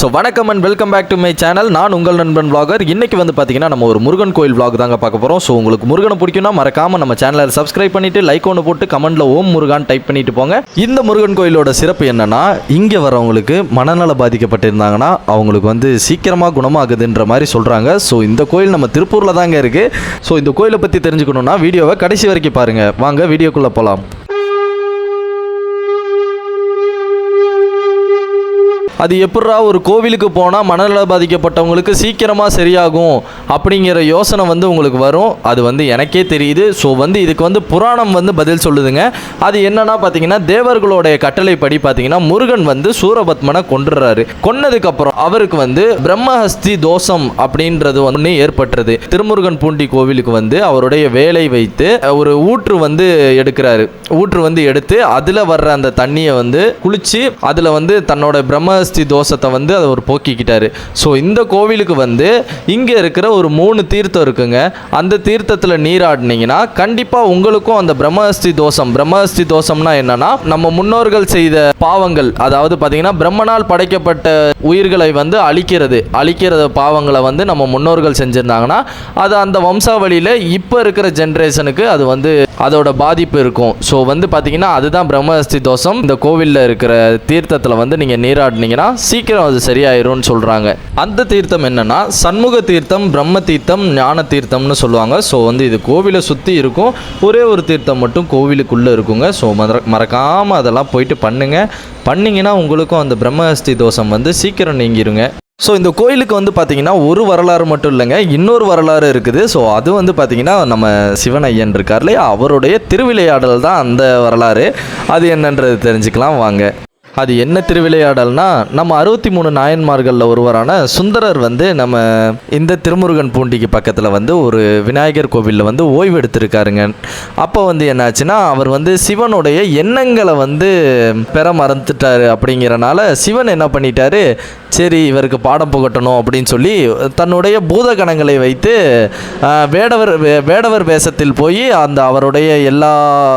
So வணக்கம் and welcome back to my channel நான் உங்கள் நண்பன் vlogger. இன்றைக்கி வந்து பார்த்தீங்கன்னா நம்ம ஒரு முருகன் கோயில் விளாக் தாங்க பார்க்க போகிறோம் ஸோ உங்களுக்கு முருகனை பிடிக்கும்னா மறக்காமல் நம்ம சேனலை சப்ஸ்கிரைப் பண்ணிட்டு லைக் ஒன்று போட்டு கமெண்ட்டில் ஓம் முருகான் டைப் பண்ணிட்டு போங்க. இந்த முருகன் கோயிலோட சிறப்பு என்னன்னா இங்கே வரவங்களுக்கு மனநல பாதிக்கப்பட்டிருந்தாங்கன்னா அவங்களுக்கு வந்து சீக்கிரமாக குணமாகுதுன்ற மாதிரி சொல்கிறாங்க ஸோ இந்த கோயில் நம்ம திருப்பூரில் தாங்க இருக்குது ஸோ இந்த கோயிலை பற்றி தெரிஞ்சுக்கணுன்னா வீடியோவை கடைசி வரைக்கும் பாருங்கள் வாங்க வீடியோக்குள்ளே போகலாம் அது எப்படா ஒரு கோவிலுக்கு போனால் மனநல பாதிக்கப்பட்டவங்களுக்கு சீக்கிரமாக சரியாகும் அப்படிங்கிற யோசனை வந்து உங்களுக்கு வரும். அது வந்து எனக்கே தெரியுது. ஸோ வந்து இதுக்கு வந்து புராணம் வந்து பதில் சொல்லுதுங்க. அது என்னன்னா பார்த்தீங்கன்னா தேவர்களுடைய கட்டளைப்படி பார்த்தீங்கன்னா முருகன் வந்து சூரபத்மனை கொன்றுறாரு. கொன்னதுக்கப்புறம் அவருக்கு வந்து பிரம்மஹஸ்தி தோஷம் அப்படின்றது ஒன்று ஏற்பட்டுறது திருமுருகன் பூண்டி கோவிலுக்கு வந்து அவருடைய வேலை வைத்து ஒரு ஊற்று வந்து எடுக்கிறாரு. ஊற்று வந்து எடுத்து அதில் வர்ற அந்த தண்ணியை வந்து குளிச்சு அதில் வந்து தன்னோட பிரம்மஹஸ்தி தோஷத்தை வந்து அதை ஒரு போக்கிக்கிட்டாரு. ஸோ இந்த கோவிலுக்கு வந்து இங்கே இருக்கிற ஒரு மூணு தீர்த்தம் இருக்குங்க. அந்த தீர்த்தத்தில் நீராடினீங்கன்னா கண்டிப்பாக உங்களுக்கும் அந்த பிரம்மஹஸ்தி தோஷம் பிரம்மஹஸ்தி தோஷம்னா என்னன்னா நம்ம முன்னோர்கள் செய்த பாவங்கள் அதாவது பார்த்தீங்கன்னா பிரம்மனால் படைக்கப்பட்ட உயிர்களை வந்து அழிக்கிறது அழிக்கிற பாவங்களை வந்து நம்ம முன்னோர்கள் செஞ்சுருந்தாங்கன்னா அது அந்த வம்சாவளியில் இப்போ இருக்கிற ஜென்ரேஷனுக்கு அது வந்து அதோட பாதிப்பு இருக்கும். ஸோ வந்து பார்த்தீங்கன்னா அதுதான் பிரம்மஹஸ்தி தோஷம். இந்த கோவிலில் இருக்கிற தீர்த்தத்தில் வந்து நீங்கள் நீராடினீங்கன்னா சீக்கிரம் அது சரியாயிரும்னு சொல்கிறாங்க அந்த தீர்த்தம் என்னன்னா சண்முக தீர்த்தம் பிரம்ம தீர்த்தம் ஞான தீர்த்தம்னு சொல்லுவாங்க. ஸோ வந்து இது கோவிலை சுற்றி இருக்கும். ஒரே ஒரு தீர்த்தம் மட்டும் கோவிலுக்குள்ளே இருக்குங்க. ஸோ மற மறக்காமல் அதெல்லாம் போயிட்டு பண்ணுங்க. பண்ணிங்கன்னா உங்களுக்கும் அந்த பிரம்மஹஸ்தி தோஷம் வந்து சீக்கிரம் நீங்கிருங்க. ஸோ இந்த கோயிலுக்கு வந்து பார்த்தீங்கன்னா ஒரு வரலாறு மட்டும் இல்லைங்க. இன்னொரு வரலாறு இருக்குது. ஸோ அது வந்து பார்த்தீங்கன்னா நம்ம சிவன் ஐயன் இருக்கார் இல்லையா? அவருடைய திருவிளையாடல் தான் அந்த வரலாறு. அது என்னன்றது தெரிஞ்சுக்கலாம். வாங்க. அது என்ன திருவிளையாடல்னா நம்ம அறுபத்தி மூணு நாயன்மார்களில் ஒருவரான சுந்தரர் வந்து நம்ம இந்த திருமுருகன் பூண்டிக்கு பக்கத்தில் வந்து ஒரு விநாயகர் கோவிலில் வந்து ஓய்வு எடுத்திருக்காருங்க. அப்போ வந்து என்னாச்சுன்னா அவர் வந்து சிவனுடைய எண்ணங்களை வந்து பெற மறந்துட்டாரு அப்படிங்கிறனால சிவன் என்ன பண்ணிட்டாரு சரி இவருக்கு பாடம் புகட்டணும் அப்படின்னு சொல்லி தன்னுடைய பூதகணங்களை வைத்து வேடவர் வே- வேடவர் வேஷத்தில் போய் அந்த அவருடைய எல்லா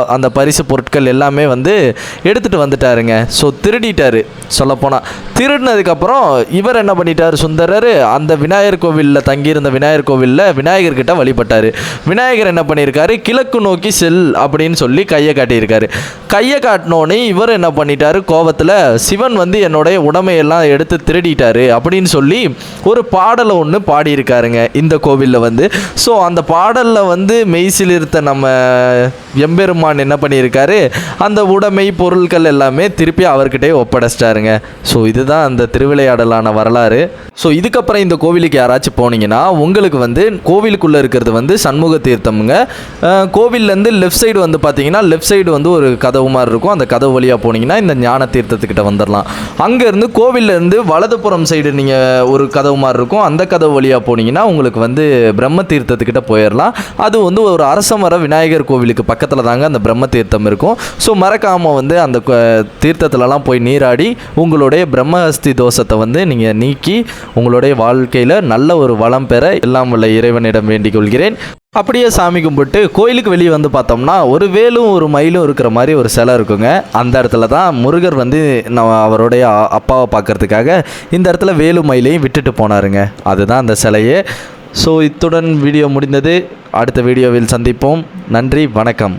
அந்த பரிசு பொருட்கள் எல்லாமே வந்து எடுத்துகிட்டு வந்துட்டாருங்க. ஸோ திருடிட்டாரு. சொல்லப்போனால் திருடினதுக்கப்புறம் இவர் என்ன பண்ணிட்டார் சுந்தரர்? அந்த விநாயகர் கோவிலில் தங்கியிருந்த விநாயகர் கோவிலில் விநாயகர்கிட்ட வழிபட்டார். விநாயகர் என்ன பண்ணியிருக்காரு கிழக்கு நோக்கி செல் அப்படின்னு சொல்லி கையை காட்டியிருக்காரு. கையை காட்டினோடனே இவர் என்ன பண்ணிட்டாரு? கோவத்தில் சிவன் வந்து என்னுடைய உடமையெல்லாம் எடுத்து திருடிட்டாரு அப்படின்னு சொல்லி ஒரு பாடலை ஒன்று பாடியிருக்காருங்க இந்த கோவிலில் வந்து. ஸோ அந்த பாடலில் வந்து மெய்சிலிருத்த நம்ம எம்பெருமான் என்ன பண்ணியிருக்காரு? அந்த உடைமை பொருட்கள் எல்லாமே திருப்பி அவருக்கு அவர்கிட்டயே ஒப்படைச்சிட்டாருங்க. ஸோ இதுதான் அந்த திருவிளையாடலான வரலாறு. ஸோ இதுக்கப்புறம் இந்த கோவிலுக்கு யாராச்சும் போனீங்கன்னா உங்களுக்கு வந்து கோவிலுக்குள்ளே இருக்கிறது வந்து சண்முக தீர்த்தம்ங்க. கோவிலேருந்து கோவில்லேருந்து லெஃப்ட் சைடு வந்து பார்த்தீங்கன்னா லெஃப்ட் சைடு வந்து ஒரு கதவு மாதிரி இருக்கும். அந்த கதவு வழியாக போனீங்கன்னா இந்த ஞான தீர்த்தத்துக்கிட்ட வந்துடலாம். அங்கேருந்து கோவில்லேருந்து வலதுபுறம் சைடு நீங்கள் ஒரு கதவு மாதிரி இருக்கும். அந்த கதவு வழியாக போனீங்கன்னா உங்களுக்கு வந்து பிரம்ம தீர்த்தத்துக்கிட்ட போயிடலாம். அது வந்து ஒரு அரசமர விநாயகர் கோவிலுக்கு பக்கத்தில் தாங்க அந்த பிரம்ம தீர்த்தம் இருக்கும். ஸோ மறக்காமல் வந்து அந்த தீர்த்தத்துலலாம் எல்லாம் போய் நீராடி உங்களுடைய பிரம்மஹஸ்தி தோஷத்தை வந்து நீங்கள் நீக்கி உங்களுடைய வாழ்க்கையில் நல்ல ஒரு வளம் பெற எல்லாம் உள்ள இறைவனிடம் வேண்டிக் கொள்கிறேன். அப்படியே சாமி கும்பிட்டு கோயிலுக்கு வெளியே வந்து பார்த்தோம்னா ஒரு வேலும் ஒரு மயிலும் இருக்கிற மாதிரி ஒரு சிலை இருக்குங்க. அந்த இடத்துல தான் முருகர் வந்து நம்ம அவருடைய அப்பாவை பார்க்கறதுக்காக இந்த இடத்துல வேலு மயிலையும் விட்டுட்டு போனாருங்க. அதுதான் அந்த சிலையே. ஸோ இத்துடன் வீடியோ முடிந்தது. அடுத்த வீடியோவில் சந்திப்போம். நன்றி வணக்கம்.